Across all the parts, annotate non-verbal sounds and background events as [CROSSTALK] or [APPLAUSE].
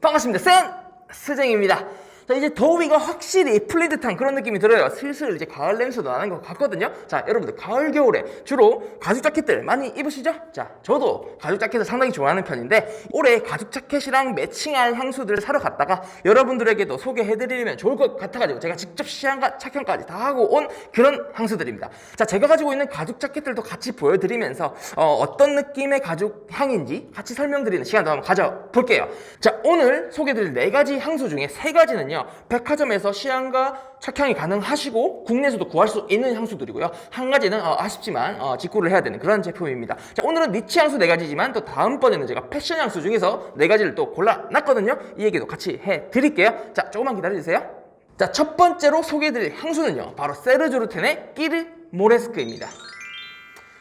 반갑습니다. 센 스쟁입니다. 자, 이제 더위가 확실히 풀린 듯한 그런 느낌이 들어요. 슬슬 이제 가을 냄새도 나는 것 같거든요. 자, 여러분들 가을 겨울에 주로 가죽 자켓들 많이 입으시죠? 자, 저도 가죽 자켓을 상당히 좋아하는 편인데 올해 가죽 자켓이랑 매칭할 향수들을 사러 갔다가 여러분들에게도 소개해드리면 좋을 것 같아가지고 제가 직접 시향과 착향까지 다 하고 온 그런 향수들입니다. 자, 제가 가지고 있는 가죽 자켓들도 같이 보여드리면서 어, 떤 느낌의 가죽 향인지 같이 설명드리는 시간도 한번 가져볼게요. 자, 오늘 소개드릴 네 가지 향수 중에 세 가지는요. 백화점에서 시향과 착향이 가능하시고 국내에서도 구할 수 있는 향수들이고요. 한 가지는 어, 아쉽지만 어, 직구를 해야 되는 그런 제품입니다. 자, 오늘은 니치 향수 네 가지지만 또 다음번에는 제가 패션 향수 중에서 네 가지를 또 골라놨거든요. 이 얘기도 같이 해드릴게요. 자, 조금만 기다려주세요. 자, 첫 번째로 소개해드릴 향수는요. 바로 세르조르텐의 끼르 모레스크입니다.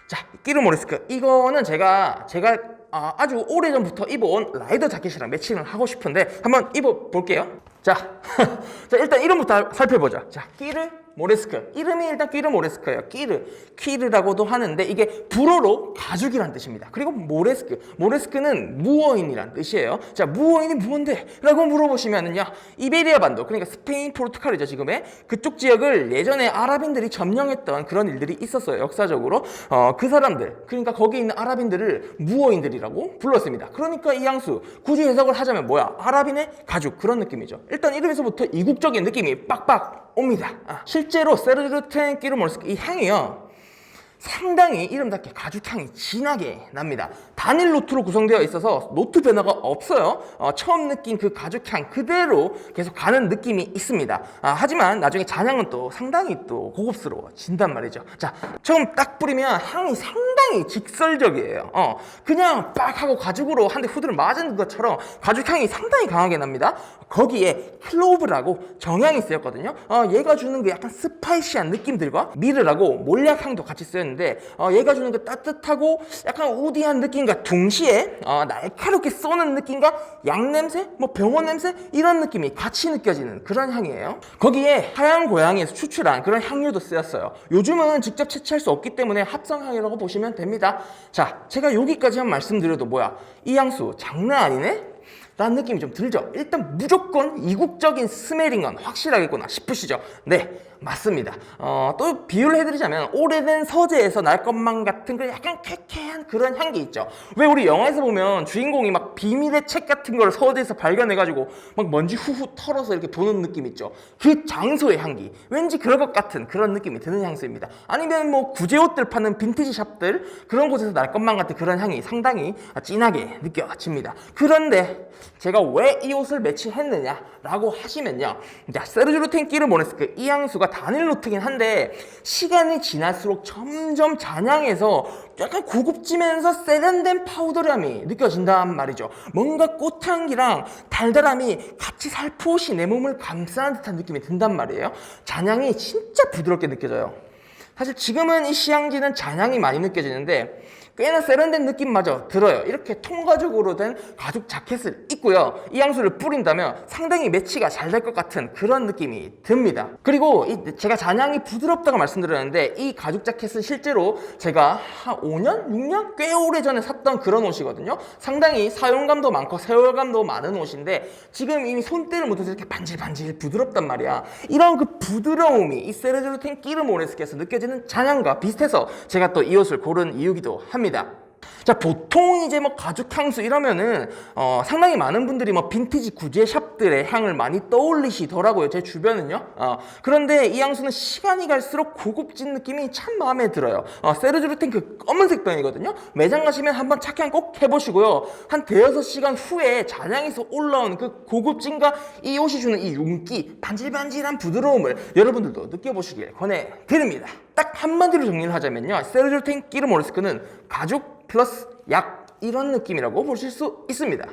자, 끼르 모레스크. 이거는 제가 제가 아, 아주 오래전부터 입어온 라이더 자켓이랑 매칭을 하고 싶은데 한번 입어볼게요. 자, [LAUGHS] 자 일단 이름부터 살펴보자. 자, 끼르 모레스크. 이름이 일단 끼르 모레스크예요. 끼르, 퀴르라고도 하는데 이게 불어로 가죽이란 뜻입니다. 그리고 모레스크. 모레스크는 무어인이란 뜻이에요. 자, 무어인이 뭔데? 라고 물어보시면은요. 이베리아 반도, 그러니까 스페인, 포르투갈이죠, 지금의. 그쪽 지역을 예전에 아랍인들이 점령했던 그런 일들이 있었어요, 역사적으로. 어, 그 사람들, 그러니까 거기 있는 아랍인들을 무어인들이라고 불렀습니다. 그러니까 이 향수, 굳이 해석을 하자면 뭐야? 아랍인의 가죽, 그런 느낌이죠. 일단 이름에서부터 이국적인 느낌이 빡빡 옵니다. 아, 실제 로 세르르텐 끼르 몰스크 이 향이요. 상당히 이름답게 가죽향이 진하게 납니다. 단일 노트로 구성되어 있어서 노트 변화가 없어요. 어, 처음 느낀 그 가죽향 그대로 계속 가는 느낌이 있습니다. 아, 하지만 나중에 잔향은 또 상당히 또 고급스러워진단 말이죠. 자, 처음 딱 뿌리면 향이 상당히 직설적이에요. 어, 그냥 빡 하고 가죽으로 한 대 후드를 맞은 것처럼 가죽 향이 상당히 강하게 납니다. 거기에 클로브라고 정향이 쓰였거든요. 어, 얘가 주는 그 약간 스파이시한 느낌들과 미르라고 몰약향도 같이 쓰였는데 어, 얘가 주는 그 따뜻하고 약간 우디한 느낌과 동시에 어, 날카롭게 쏘는 느낌과 양 냄새, 뭐 병원 냄새 이런 느낌이 같이 느껴지는 그런 향이에요. 거기에 하얀 고양이에서 추출한 그런 향료도 쓰였어요. 요즘은 직접 채취할 수 없기 때문에 합성향이라고 보시면 됩니다. 자, 제가 여기까지만 말씀드려도 뭐야? 이 향수 장난 아니네? 라는 느낌이 좀 들죠? 일단 무조건 이국적인 스멜인 건 확실하겠구나 싶으시죠? 네, 맞습니다. 어, 또 비유를 해드리자면 오래된 서재에서 날 것만 같은 그 약간 쾌쾌한 그런 향기 있죠? 왜 우리 영화에서 보면 주인공이 막 비밀의 책 같은 걸 서재에서 발견해가지고 막 먼지 후후 털어서 이렇게 보는 느낌 있죠? 그 장소의 향기. 왠지 그럴 것 같은 그런 느낌이 드는 향수입니다. 아니면 뭐 구제옷들 파는 빈티지 샵들 그런 곳에서 날 것만 같은 그런 향이 상당히 진하게 느껴집니다. 그런데 제가 왜 이 옷을 매치했느냐라고 하시면요. 자, 세르주르텐 끼르 모네스크 이 향수가 단일 노트긴 한데 시간이 지날수록 점점 잔향해서 약간 고급지면서 세련된 파우더감이 느껴진단 말이죠. 뭔가 꽃향기랑 달달함이 같이 살포시 내 몸을 감싸는 듯한 느낌이 든단 말이에요. 잔향이 진짜 부드럽게 느껴져요. 사실 지금은 이 시향지는 잔향이 많이 느껴지는데 꽤나 세련된 느낌마저 들어요. 이렇게 통가죽으로 된 가죽 자켓을 입고요. 이 향수를 뿌린다면 상당히 매치가 잘 될 것 같은 그런 느낌이 듭니다. 그리고 이 제가 잔향이 부드럽다고 말씀드렸는데 이 가죽 자켓은 실제로 제가 한 5년, 6년 꽤 오래 전에 샀던 그런 옷이거든요. 상당히 사용감도 많고 세월감도 많은 옷인데 지금 이미 손때를 못해서 이렇게 반질반질 부드럽단 말이야. 이런 그 부드러움이 이 세르조르텐 끼르모레스께서 느껴지는 잔향과 비슷해서 제가 또 이 옷을 고른 이유기도 합니다. 자 보통 이제 뭐 가죽 향수 이러면은 어, 상당히 많은 분들이 뭐 빈티지 구제 샵들의 향을 많이 떠올리시더라고요 제 주변은요. 어, 그런데 이 향수는 시간이 갈수록 고급진 느낌이 참 마음에 들어요. 어, 세르주르텐 그 검은색 병이거든요. 매장 가시면 한번 착향 꼭 해보시고요. 한 대여섯 시간 후에 잔향에서 올라온 그 고급진과 이 옷이 주는 이 윤기 반질반질한 부드러움을 여러분들도 느껴보시길 권해드립니다 딱 한마디로 정리를 하자면요 세르주르텐 끼르모르스크는 가죽 플러스 약 이런 느낌이라고 보실 수 있습니다.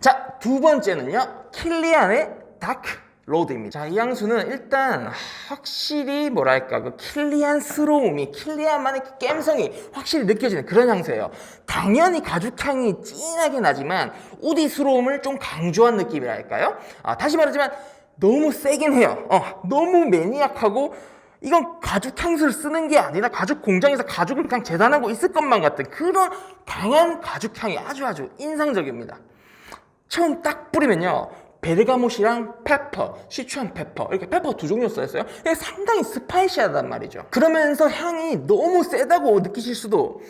자, 두 번째는요. 킬리안의 다크 로드입니다. 자, 이 향수는 일단 확실히 뭐랄까 그 킬리안스러움이 킬리안만의 그 깸성이 확실히 느껴지는 그런 향수예요. 당연히 가죽향이 진하게 나지만 우디스러움을 좀 강조한 느낌이랄까요? 아, 다시 말하지만 너무 세긴 해요. 어, 너무 매니악하고 이건 가죽 향수를 쓰는 게 아니라 가죽 공장에서 가죽을 그냥 재단하고 있을 것만 같은 그런 강한 가죽 향이 아주 아주 인상적입니다. 처음 딱 뿌리면요. 베르가못이랑 페퍼, 시추안 페퍼 이렇게 페퍼 두 종류 써있어요. 상당히 스파이시하단 말이죠. 그러면서 향이 너무 세다고 느끼실 수도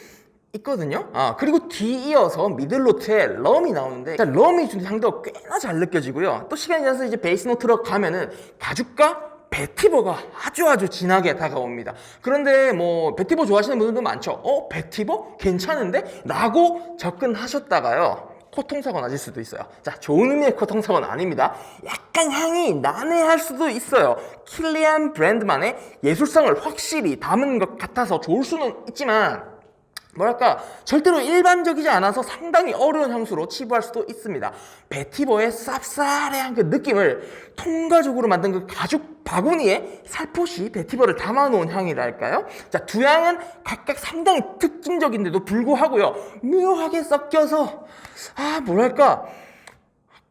있거든요. 아 그리고 뒤이어서 미들노트에 럼이 나오는데 자, 럼이 주는 향도 꽤나 잘 느껴지고요. 또 시간이 지나서 이제 베이스 노트로 가면은 가죽과 베티버가 아주 아주 진하게 다가옵니다. 그런데 뭐 베티버 좋아하시는 분들도 많죠. 어 베티버 괜찮은데? 라고 접근하셨다가요. 코통사고 나실 수도 있어요. 자, 좋은 의미의 코통사고는 아닙니다. 약간 향이 난해할 수도 있어요. 킬리안 브랜드만의 예술성을 확실히 담은 것 같아서 좋을 수는 있지만 뭐랄까 절대로 일반적이지 않아서 상당히 어려운 향수로 치부할 수도 있습니다. 베티버의 쌉싸래한 그 느낌을 통과적으로 만든 그 가죽 바구니에 살포시 베티버를 담아놓은 향이랄까요? 자, 두 향은 각각 상당히 특징적인데도 불구하고요 묘하게 섞여서 아 뭐랄까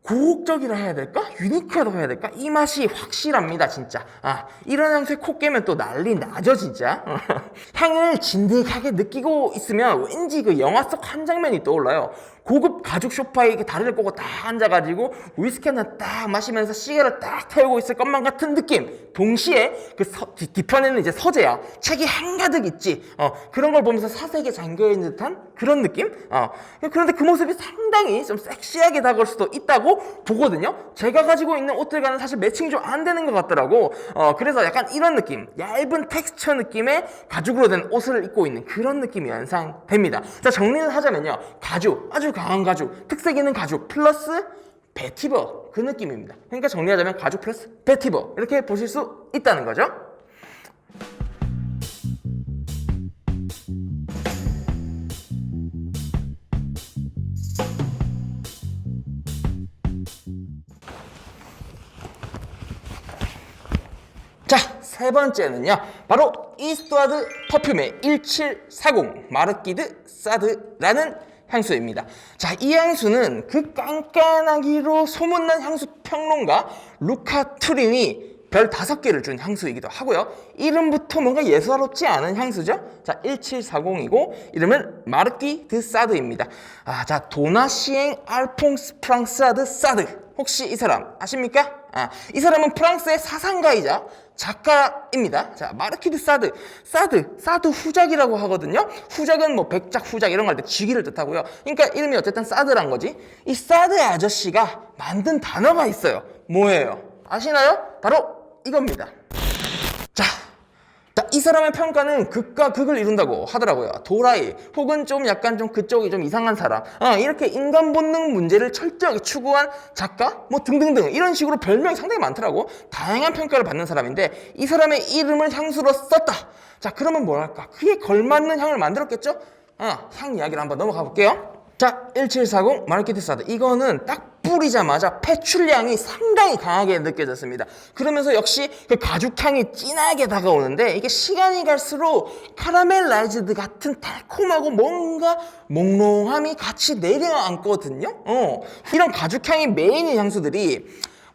고혹적이라 해야 될까? 유니크하다고 해야 될까? 이 맛이 확실합니다, 진짜. 아, 이런 향수에 코 깨면 또 난리 나죠, 진짜. [LAUGHS] 향을 진득하게 느끼고 있으면 왠지 그 영화 속 한 장면이 떠올라요. 고급 가죽 소파에 이렇게 다리를 꼬고 딱 앉아가지고 위스키 하나 딱 마시면서 시계를 딱 태우고 있을 것만 같은 느낌. 동시에 그 서, 뒤, 뒤편에는 이제 서재야. 책이 한가득 있지. 어, 그런 걸 보면서 사색에 잠겨있는 듯한 그런 느낌? 어, 그런데 그 모습이 상당히 좀 섹시하게 다가올 수도 있다고 보거든요. 제가 가지고 있는 옷들과는 사실 매칭이 좀 안 되는 것 같더라고. 어, 그래서 약간 이런 느낌. 얇은 텍스처 느낌의 가죽으로 된 옷을 입고 있는 그런 느낌이 연상됩니다. 자, 정리를 하자면요. 가죽, 아주 강한 가죽, 특색 있는 가죽, 플러스 베티버 그 느낌입니다. 그러니까 정리하자면 가죽 플러스 베티버 이렇게 보실 수 있다는 거죠. 세 번째는요. 바로 이스트와드 퍼퓸의 1740 마르키드 사드라는 향수입니다. 자, 이 향수는 그 깐깐하기로 소문난 향수 평론가 루카 투린이 별 다섯 개를 준 향수이기도 하고요. 이름부터 뭔가 예사롭지 않은 향수죠? 자, 1740이고, 이름은 마르키 드 사드입니다. 아, 자, 도나시엥 알퐁스 프랑스아드 사드. 혹시 이 사람 아십니까? 아, 이 사람은 프랑스의 사상가이자 작가입니다. 자, 마르키드 사드. 사드, 사드 후작이라고 하거든요. 후작은 뭐 백작 후작 이런 거 할때 지기를 뜻하고요. 그러니까 이름이 어쨌든 사드란 거지. 이 사드 아저씨가 만든 단어가 있어요. 뭐예요? 아시나요? 바로 이겁니다. 이 사람의 평가는 극과 극을 이룬다고 하더라고요. 도라이, 혹은 좀 약간 좀 그쪽이 좀 이상한 사람. 아, 이렇게 인간 본능 문제를 철저하게 추구한 작가? 뭐 등등등. 이런 식으로 별명이 상당히 많더라고. 다양한 평가를 받는 사람인데, 이 사람의 이름을 향수로 썼다. 자, 그러면 뭐랄까. 그에 걸맞는 향을 만들었겠죠? 아, 향 이야기를 한번 넘어가 볼게요. 자, 1740 마르케트 사드. 이거는 딱 뿌리자마자 패출량이 상당히 강하게 느껴졌습니다. 그러면서 역시 그 가죽향이 진하게 다가오는데 이게 시간이 갈수록 카라멜라이즈드 같은 달콤하고 뭔가 몽롱함이 같이 내려앉거든요. 어, 이런 가죽향이 메인인 향수들이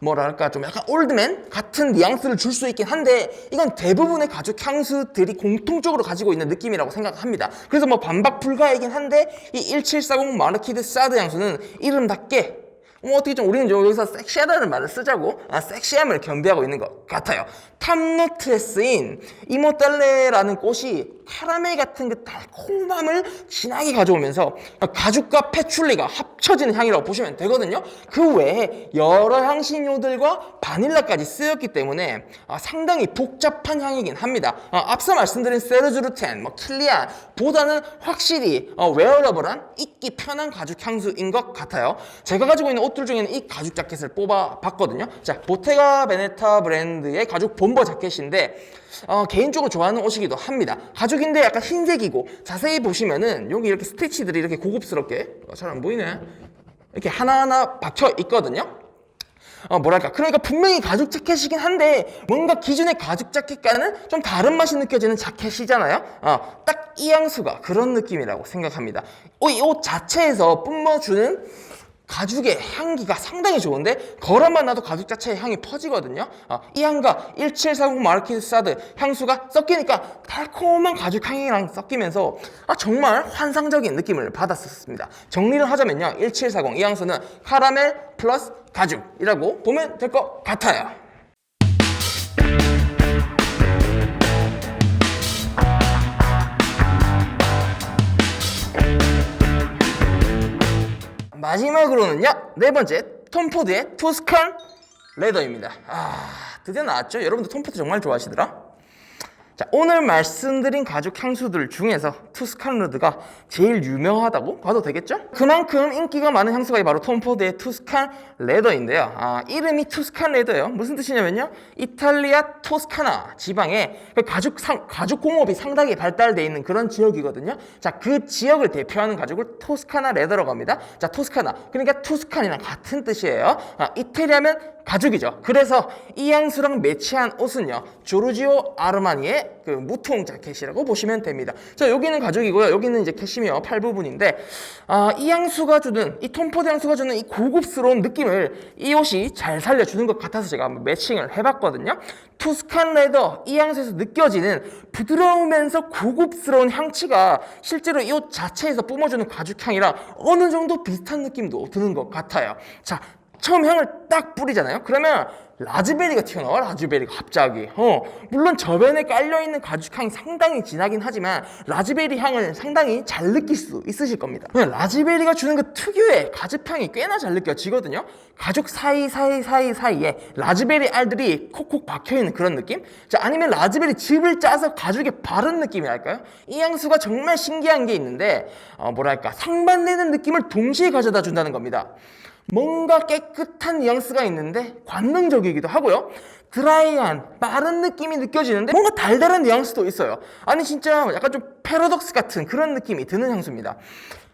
뭐랄까 좀 약간 올드맨 같은 뉘앙스를 줄 수 있긴 한데 이건 대부분의 가죽 향수들이 공통적으로 가지고 있는 느낌이라고 생각합니다. 그래서 뭐 반박 불가이긴 한데 이 1740 마르키드 사드 향수는 이름답게 뭐 어떻게 좀 우리는 여기서 섹시하다는 말을 쓰자고 아, 섹시함을 겸비하고 있는 것 같아요. 탑노트에 쓰인 이모달레라는 꽃이 카라멜 같은 그 달콤함을 진하게 가져오면서 가죽과 패출리가 합쳐지는 향이라고 보시면 되거든요. 그 외에 여러 향신료들과 바닐라까지 쓰였기 때문에 아, 상당히 복잡한 향이긴 합니다. 아, 앞서 말씀드린 세르주르텐, 뭐 킬리안 보다는 확실히 어, 웨어러블한 입기 편한 가죽 향수인 것 같아요. 제가 가지고 있는 옷들 중에는 이 가죽 자켓을 뽑아봤거든요. 자, 보테가 베네타 브랜드의 가죽 본버 자켓인데 어, 개인적으로 좋아하는 옷이기도 합니다. 가죽인데 약간 흰색이고 자세히 보시면은 여기 이렇게 스티치들이 이렇게 고급스럽게 어, 잘안 보이네. 이렇게 하나하나 박혀 있거든요. 어, 뭐랄까. 그러니까 분명히 가죽 자켓이긴 한데, 뭔가 기존의 가죽 자켓과는 좀 다른 맛이 느껴지는 자켓이잖아요? 어, 딱이 향수가 그런 느낌이라고 생각합니다. 어, 이옷 자체에서 뿜어주는 가죽의 향기가 상당히 좋은데 걸어만 놔도 가죽 자체의 향이 퍼지거든요. 어, 이 향과 1740 마르키스 사드 향수가 섞이니까 달콤한 가죽 향이랑 섞이면서 아, 정말 환상적인 느낌을 받았었습니다. 정리를 하자면요. 1740 이 향수는 카라멜 플러스 가죽이라고 보면 될 것 같아요. 마지막으로는요 네 번째 톰포드의 토스칸 레더입니다. 아 드디어 나왔죠? 여러분들 톰포드 정말 좋아하시더라 자 오늘 말씀드린 가죽 향수들 중에서 투스칸 레더가 제일 유명하다고 봐도 되겠죠? 그만큼 인기가 많은 향수가 바로 톰 포드의 투스칸 레더인데요. 아 이름이 투스칸 레더예요. 무슨 뜻이냐면요. 이탈리아 토스카나 지방에 그 가죽 상, 가죽 공업이 상당히 발달되어 있는 그런 지역이거든요. 자 그 지역을 대표하는 가죽을 토스카나 레더라고 합니다. 자 토스카나. 그러니까 투스칸이랑 같은 뜻이에요. 아, 이태리하면 가죽이죠. 그래서 이 향수랑 매치한 옷은요. 조르지오 아르마니의 그 무통 자켓이라고 보시면 됩니다. 자, 여기는 가죽이고요. 여기는 이제 캐시미어 팔 부분인데 아, 이 향수가 주는 이 톰포드 향수가 주는 이 고급스러운 느낌을 이 옷이 잘 살려주는 것 같아서 제가 한번 매칭을 해봤거든요. 투스칸 레더 이 향수에서 느껴지는 부드러우면서 고급스러운 향치가 실제로 이 옷 자체에서 뿜어주는 가죽 향이랑 어느 정도 비슷한 느낌도 드는 것 같아요. 자, 처음 향을 딱 뿌리잖아요. 그러면 라즈베리가 튀어나와 라즈베리가 갑자기. 어. 물론 저변에 깔려있는 가죽 향이 상당히 진하긴 하지만 라즈베리 향을 상당히 잘 느낄 수 있으실 겁니다. 그냥 라즈베리가 주는 그 특유의 가죽 향이 꽤나 잘 느껴지거든요. 가죽 사이사이 사이 사이에 라즈베리 알들이 콕콕 박혀있는 그런 느낌? 자 아니면 라즈베리 즙을 짜서 가죽에 바른 느낌이랄까요? 이 향수가 정말 신기한 게 있는데 어, 뭐랄까 상반되는 느낌을 동시에 가져다 준다는 겁니다 뭔가 깨끗한 뉘앙스가 있는데 관능적이기도 하고요. 드라이한 빠른 느낌이 느껴지는데 뭔가 달달한 뉘앙스도 있어요. 아니 진짜 약간 좀 패러독스 같은 그런 느낌이 드는 향수입니다.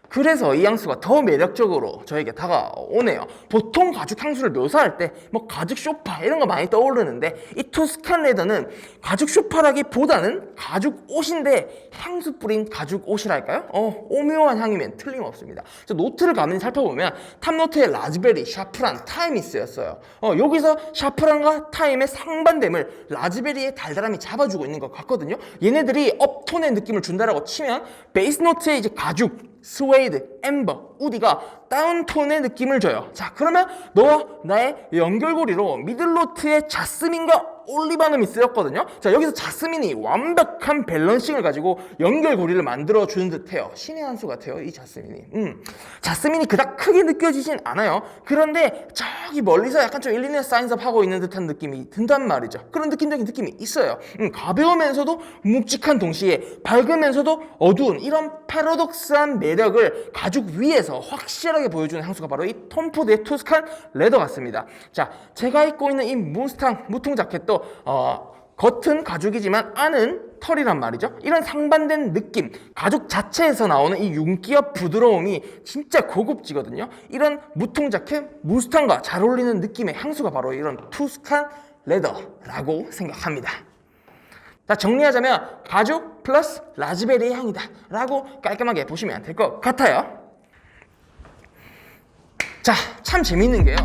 그래서 이 향수가 더 매력적으로 저에게 다가오네요. 보통 가죽 향수를 묘사할 때 뭐 가죽 쇼파 이런 거 많이 떠오르는데 이 투스칸 레더는 가죽 쇼파라기보다는 가죽 옷인데 향수 뿌린 가죽 옷이랄까요? 어, 오묘한 향이면 틀림없습니다. 저 노트를 가만히 살펴보면 탑노트에 라즈베리, 샤프란, 타임이 쓰였어요. 어, 여기서 샤프란과 타임의 상반됨을 라즈베리의 달달함이 잡아주고 있는 것 같거든요. 얘네들이 업톤의 느낌을 준다라고 치면 베이스 노트에 이제 가죽, 스웨이드, 엠버, 우디가 다운톤의 느낌을 줘요. 자, 그러면 너와 나의 연결고리로 미들노트의 자스민과 올리바눔이 쓰였거든요. 자, 여기서 자스민이 완벽한 밸런싱을 가지고 연결고리를 만들어 주는 듯해요. 신의 한 수 같아요, 이 자스민이. 음, 자스민이 그닥 크게 느껴지진 않아요. 그런데 저기 멀리서 약간 좀 일리네 사인섭 하고 있는 듯한 느낌이 든단 말이죠. 그런 느낌적인 느낌이 있어요. 음, 가벼우면서도 묵직한 동시에 밝으면서도 어두운 이런 패러독스한 매력을 가죽 위에 서 확실하게 보여주는 향수가 바로 이 톰포드의 투스칸 레더 같습니다. 자, 제가 입고 있는 이 무스탕 무통 자켓도 어, 겉은 가죽이지만 안은 털이란 말이죠. 이런 상반된 느낌, 가죽 자체에서 나오는 이 윤기와 부드러움이 진짜 고급지거든요. 이런 무통 자켓, 무스탕과 잘 어울리는 느낌의 향수가 바로 이런 투스칸 레더라고 생각합니다. 자, 정리하자면 가죽 플러스 라즈베리의 향이다 라고 깔끔하게 보시면 될 것 같아요. 자, 참 재밌는 게요.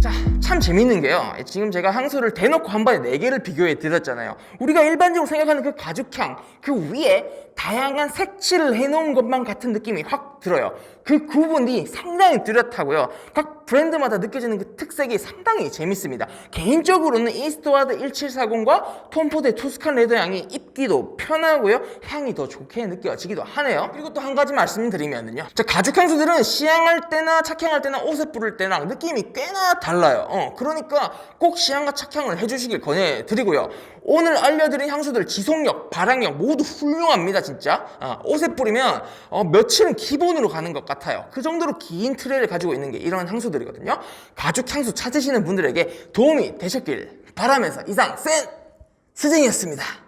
자, 참 재밌는 게요. 지금 제가 향수를 대놓고 한 번에 네 개를 비교해 드렸잖아요. 우리가 일반적으로 생각하는 그 가죽향, 그 위에 다양한 색칠을 해 놓은 것만 같은 느낌이 확 들어요. 그 구분이 상당히 뚜렷하고요. 각 브랜드마다 느껴지는 그 특색이 상당히 재밌습니다. 개인적으로는 이스트와드 1740과 톰포드의 투스칸 레더 향이 입기도 편하고요. 향이 더 좋게 느껴지기도 하네요. 그리고 또 한 가지 말씀드리면요. 자, 가죽 향수들은 시향할 때나 착향할 때나 옷에 뿌릴 때나 느낌이 꽤나 달라요. 어, 그러니까 꼭 시향과 착향을 해주시길 권해드리고요. 오늘 알려드린 향수들 지속력, 발향력 모두 훌륭합니다, 진짜. 어, 옷에 뿌리면 어, 며칠은 기본으로 가는 것 같아요. 그 정도로 긴 트레를 가지고 있는 게 이런 향수들 이거든요. 가죽 향수 찾으시는 분들에게 도움이 되셨길 바라면서 이상 센 스쟁이었습니다.